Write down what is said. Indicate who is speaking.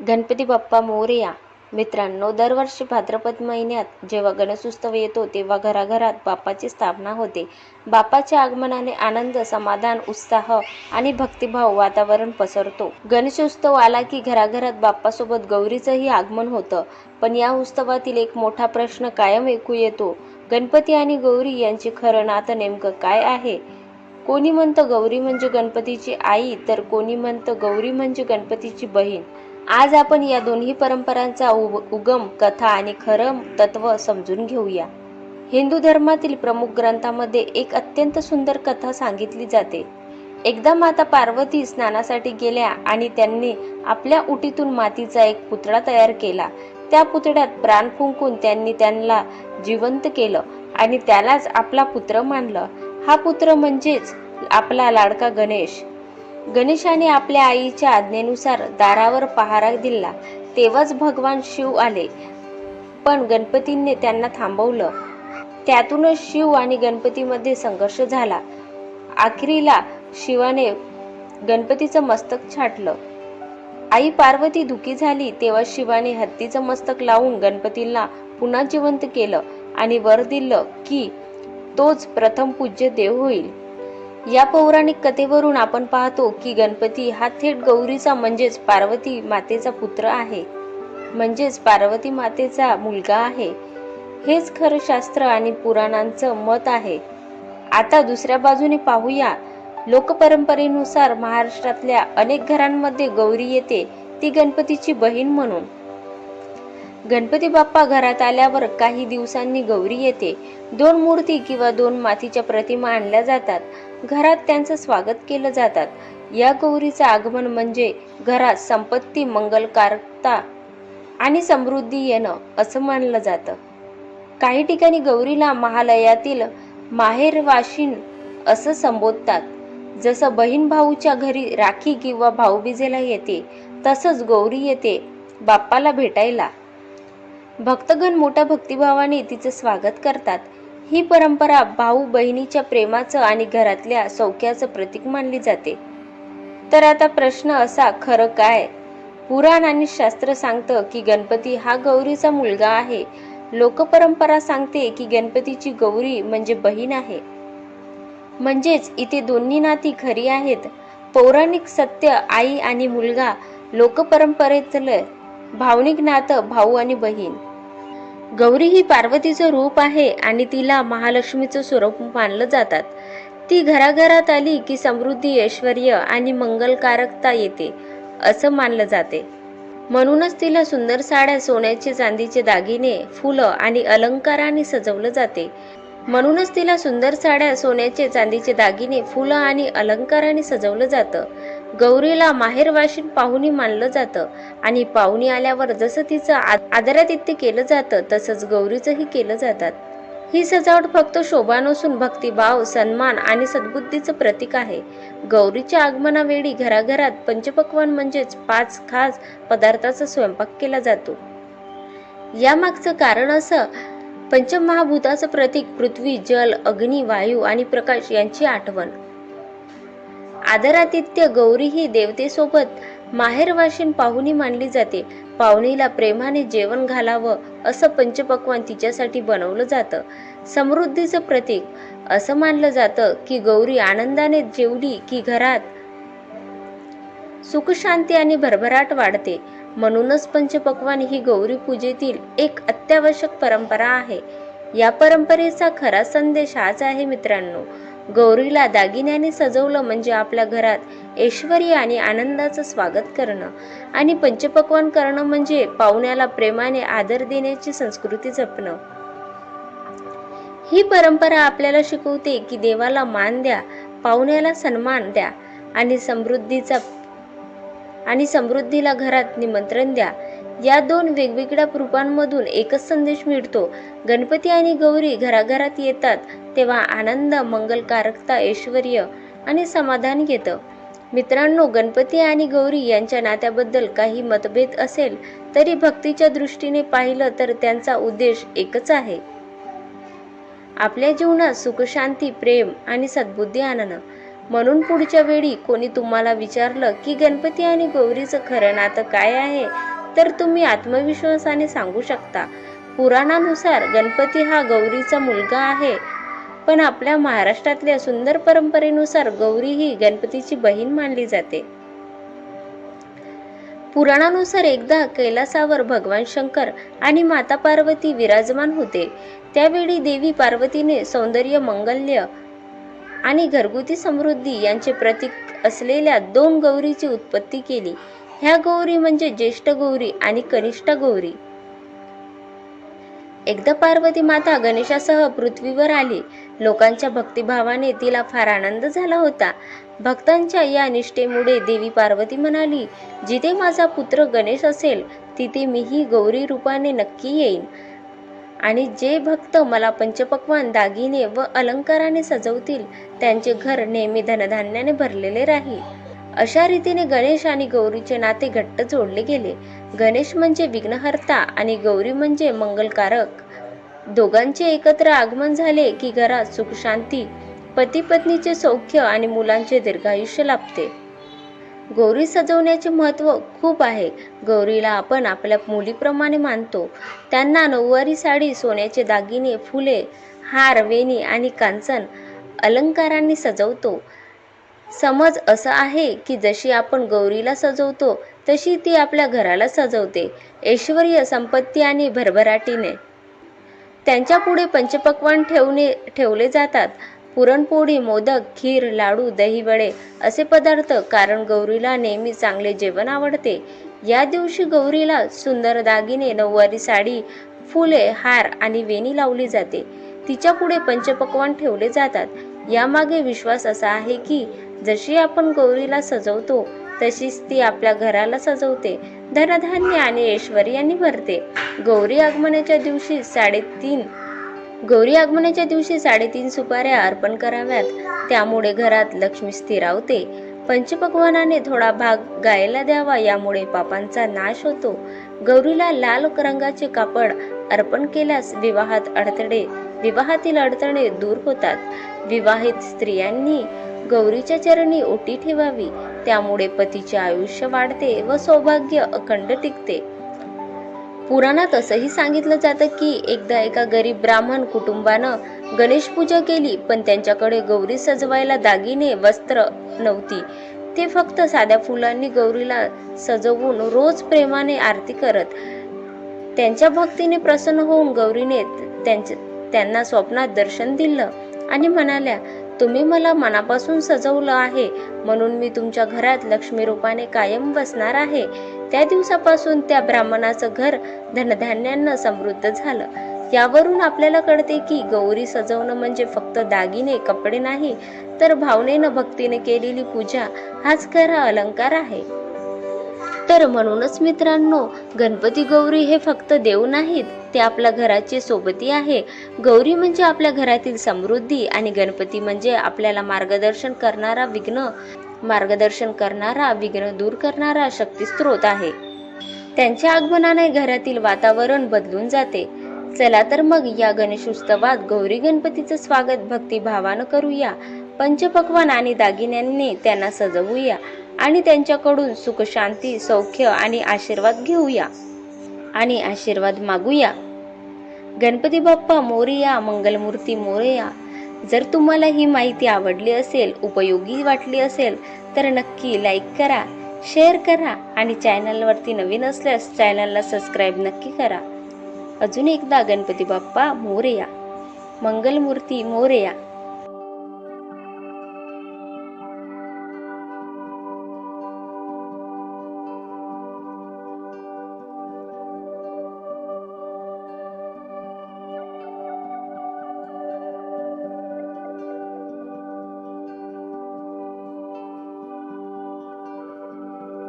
Speaker 1: गणपती बाप्पा मोरया. मित्रांनो दरवर्षी भाद्रपद महिन्यात जेव्हा गणेशोत्सव येतो तेव्हा घराघरात बाप्पाची स्थापना होते. बाप्पाच्या आगमनाने आनंद समाधान उत्साह आणि भक्तिभाव वातावरण पसरतो. गणेशोत्सव आला की घराघरात बाप्पासोबत गौरीचंही आगमन होतं. पण या उत्सवातील एक मोठा प्रश्न कायम ऐकू येतो. गणपती आणि गौरी यांचे खरं नातं नेमकं काय आहे? कोणी म्हणतं गौरी म्हणजे गणपतीची आई तर कोणी म्हणतं गौरी म्हणजे गणपतीची बहीण. आज आपण या दोन्ही परंपरांचा उग- उगम कथा आणि खरं तत्व समजून घेऊया. हिंदू धर्मातील प्रमुख ग्रंथामध्ये एक अत्यंत सुंदर कथा सांगितली जाते. एकदा माता पार्वती स्नानासाठी गेल्या आणि त्यांनी आपल्या उटीतून मातीचा एक पुतळा तयार केला. त्या पुतळ्यात प्राण फुंकून त्यांनी त्यांना जिवंत केलं आणि त्यालाच आपला पुत्र मानलं. हा पुत्र म्हणजेच आपला लाडका गणेश. गणेशाने आपल्या आईच्या आज्ञेनुसार दारावर पहारा दिला. तेव्हाच भगवान शिव आले. पण गणपतींनी त्यांना थांबवलं. त्यातूनच शिव आणि गणपतीमध्ये संघर्ष झाला. आखरीला शिवाने गणपतीचं मस्तक छाटलं. आई पार्वती दुखी झाली तेव्हा शिवाने हत्तीचं मस्तक लावून गणपतीला पुन्हा जिवंत केलं आणि वर दिलं की तोच प्रथम पूज्य देव होईल. या पौराणिक कथेवरून आपण पाहतो की गणपती हा थेट गौरीचा म्हणजेच पार्वती मातेचा पुत्र आहे. म्हणजेच पार्वती मातेचा मुलगा आहे. हेच खरं शास्त्र आणि पुराणांचं मत आहे. आता दुसऱ्या बाजूने पाहूया. लोकपरंपरेनुसार महाराष्ट्रातल्या अनेक घरांमध्ये गौरी येते ती गणपतीची बहीण म्हणून. गणपती बाप्पा घरात आल्यावर काही दिवसांनी गौरी येते. दोन मूर्ती किंवा दोन मातीच्या प्रतिमा आणल्या जातात. घरात त्यांचं स्वागत केलं जातात. या गौरीचं आगमन म्हणजे घरात संपत्ती मंगलकारता आणि समृद्धी येणं असं मानलं जातं. काही ठिकाणी गौरीला महालयातील माहेरवाशीन असं संबोधतात. जसं बहीण भाऊच्या घरी राखी किंवा भाऊबीजेला येते तसंच गौरी येते बाप्पाला भेटायला. भक्तगण मोठ्या भक्तिभावाने तिचं स्वागत करतात. ही परंपरा भाऊ बहिणीच्या प्रेमाचं आणि घरातल्या सौख्याचं प्रतीक मानली जाते. तर आता प्रश्न असा खरं काय? पुराण आणि शास्त्र सांगतं की गणपती हा गौरीचा मुलगा आहे. लोकपरंपरा सांगते की गणपतीची गौरी म्हणजे बहीण आहे. म्हणजेच इथे दोन्ही नाती खरी आहेत. पौराणिक सत्य आई आणि मुलगा लोकपरंपरेतलं भावनिक नातं भाऊ आणि बहीण. गौरी ही पार्वतीचं रूप आहे आणि तिला महालक्ष्मीचं स्वरूप मानलं जातात. ती घराघरात आली की समृद्धी ऐश्वर आणि मंगलकारकता येते असं मानलं जाते. म्हणूनच तिला सुंदर साड्या सोन्याचे चांदीचे दागिने फुलं आणि अलंकाराने सजवलं जाते. म्हणूनच तिला सुंदर साड्या सोन्याचे चांदीचे दागिने फुलं आणि अलंकाराने सजवलं जातं. गौरीला माहेरवाशीन पाहुणी मानलं जातं. आणि पाहुणी आल्यावर जसं तिचं आदरातिथ्य केलं जातं तसंच गौरीचंही केलं जातात. ही सजावट फक्त शोभा नसून भक्तिभाव सन्मान आणि सद्बुद्धीचं प्रतीक आहे. गौरीच्या आगमनावेळी घराघरात पंचपक्वान म्हणजेच पाच खास पदार्थाचा स्वयंपाक केला जातो. यामागचं कारण असं पंचमहाभूताचं प्रतीक पृथ्वी जल अग्नी वायू आणि प्रकाश यांची आठवण. आदरातिथ्य गौरी ही देवतेसोबत माहेरवाशीन पाहुणी मानली जाते. पाहुणीला प्रेमाने जेवण घालावं असं पंचपक्वान तिच्यासाठी बनवलं जातं. समृद्धीचं प्रतीक असं मानलं जातं की गौरी आनंदाने जेवली की घरात सुखशांती आणि भरभराट वाढते. म्हणूनच पंचपक्वान ही गौरी पूजेतील एक अत्यावश्यक परंपरा आहे. या परंपरेचा खरा संदेश हाच आहे मित्रांनो. गौरीला दागिन्याने सजवलं म्हणजे आपल्या घरात ऐश्वर्य आणि आनंदाचं स्वागत करणं आणि पंचपक्वान करणं म्हणजे पाहुण्याला प्रेमाने आदर देण्याची संस्कृती जपणं. ही परंपरा आपल्याला शिकवते की देवाला मान द्या पाहुण्याला सन्मान द्या आणि समृद्धीचा आणि समृद्धीला घरात निमंत्रण द्या. या दोन वेगवेगळ्या रूपांमधून एकच संदेश मिळतो. गणपती आणि गौरी घराघरात येतात तेव्हा आनंद मंगलकारकता ऐश्वर आणि समाधान येतं मित्रांनो गणपती आणि गौरी यांच्या नात्याबद्दल काही मतभेद असेल तरी भक्तीच्या दृष्टीने पाहिलं तर त्यांचा उद्देश एकच आहे. आपल्या जीवनात सुखशांती प्रेम आणि सद्बुद्धी आणणं. म्हणून पुढच्या वेळी कोणी तुम्हाला विचारलं की गणपती आणि गौरीचं खरं नातं काय आहे? तर तुम्ही आत्मविश्वासाने सांगू शकता. पुराणानुसार गणपती हा गौरीचा मुलगा आहे. पण आपल्या महाराष्ट्रातल्या सुंदर परंपरेनुसार गौरी ही गणपतीची बहीण मानली जाते. पुराणानुसार एकदा कैलासावर भगवान शंकर आणि माता पार्वती विराजमान होते. त्यावेळी देवी पार्वतीने सौंदर्य मंगल्य आणि घरगुती समृद्धी यांचे प्रतीक असलेल्या दोन गौरीची उत्पत्ती केली. ह्या गौरी म्हणजे ज्येष्ठ गौरी आणि कनिष्ठ गौरी. एकदा पार्वती माता गणेशासह पृथ्वीवर आली. लोकांच्या भक्तिभावाने तिला फार आनंद झाला होता. भक्तांच्या या निष्ठेमुळे देवी पार्वती म्हणाली जिथे माझा पुत्र गणेश असेल तिथे मीही गौरी रूपाने नक्की येईन. आणि जे भक्त मला पंचपक्वान दागिने व अलंकाराने सजवतील त्यांचे घर नेहमी धनधान्याने भरलेले राहील. अशा रीतीने गणेश आणि गौरीचे नाते घट्ट जोडले गेले. गणेश म्हणजे विघ्नहर्ता आणि गौरी म्हणजे मंगलकारक. दोघांचे एकत्र आगमन झाले की घरात सुख शांती पती पत्नीचे सौख्य आणि मुलांचे दीर्घायुष्य लाभते. गौरी सजवण्याचे महत्त्व खूप आहे. गौरीला आपण आपल्या मुलीप्रमाणे मानतो. त्यांना नऊवारी साडी सोन्याचे दागिने फुले हार वेणी आणि कांचन अलंकारांनी सजवतो. समज असा आहे की जशी आपण गौरीला सजवतो तशी ती आपल्या घराला सजवते ऐश्वर्य संपत्ती आणि भरभराटीने. त्यांच्या पुढे पंचपक्वान ठेवणे ठेवले जातात. पुरणपोळी मोदक खीर लाडू दहीवडे असे पदार्थ कारण गौरीला नेहमी चांगले जेवण आवडते. या दिवशी गौरीला सुंदर दागिने नऊवारी साडी फुले हार आणि वेणी लावली जाते. तिच्या पुढे पंचपक्वान ठेवले जातात. यामागे विश्वास असा आहे की जशी आपण गौरीला सजवतो तशीच ती आपल्या घराला सजवते धनधान्य आणि ऐश्वर्याने भरते. गौरी आगमनाच्या दिवशी साडेतीन गौरी आगमनाच्या दिवशी साडेतीन सुपाऱ्या अर्पण कराव्यात. त्यामुळे घरात लक्ष्मी स्थिरावते. पंचपक्वानाने थोडा भाग गायला द्यावा यामुळे पापांचा नाश होतो. गौरीला लाल रंगाचे कापड अर्पण केल्यास विवाहात अडथळे विवाहातील अडचणे दूर होतात. विवाहित स्त्रियांनी गौरीच्या चरणी ओटी ठेवावी. त्यामुळे पतीचे आयुष्य वाढते व सौभाग्य अखंड टिकते. पुराणात असंही सांगितलं जातं की एकदा एका गरीब ब्राह्मण कुटुंबानं गणेश पूजा केली पण त्यांच्याकडे गौरी सजवायला दागिने वस्त्र नव्हती. ते फक्त साध्या फुलांनी गौरीला सजवून रोज प्रेमाने आरती करत त्यांच्या भक्तीने प्रसन्न होऊन गौरीने त्यांच्या त्यांना स्वप्नात दर्शन दिलं आणि म्हणाल्या तुम्ही मला मनापासून सजवलं आहे म्हणून मी तुमच्या घरात लक्ष्मी रूपाने कायम बसणार आहे. त्या दिवसापासून त्या ब्राह्मणाचं घर धनधान्यानं समृद्ध झालं. यावरून आपल्याला कळते की गौरी सजवणं म्हणजे फक्त दागिने कपडे नाही तर भावनेनं भक्तीने केलेली पूजा हाच खरा अलंकार आहे. तर म्हणूनच मित्रांनो गणपती गौरी हे फक्त देव नाहीत ते आपल्या घराचे सोबती आहे. गौरी म्हणजे आपल्या घरातील समृद्धी आणि गणपती म्हणजे आपल्याला मार्गदर्शन करणारा विघ्न. मार्गदर्शन करणारा विघ्न दूर करणारा शक्तिस्त्रोत आहे. त्यांच्या आगमनाने घरातील वातावरण बदलून जाते. चला तर मग या गणेश उत्सवात गौरी गणपतीचं स्वागत भक्तिभावानं करूया. पंचपक्वान आणि दागिन्यांनी त्यांना सजवूया. आणि त्यांच्याकडून सुख शांती सौख्य आणि आशीर्वाद घेऊया. आणि आशीर्वाद मागूया. गणपती बाप्पा मोरया मंगलमूर्ती मोरया जर तुम्हाला ही माहिती आवडली असेल उपयोगी वाटली असेल तर नक्की लाईक करा शेअर करा आणि चॅनलवरती नवीन असल्यास चॅनलला सबस्क्राईब नक्की करा. अजून एकदा गणपती बाप्पा मोरया मंगलमूर्ती मोरया.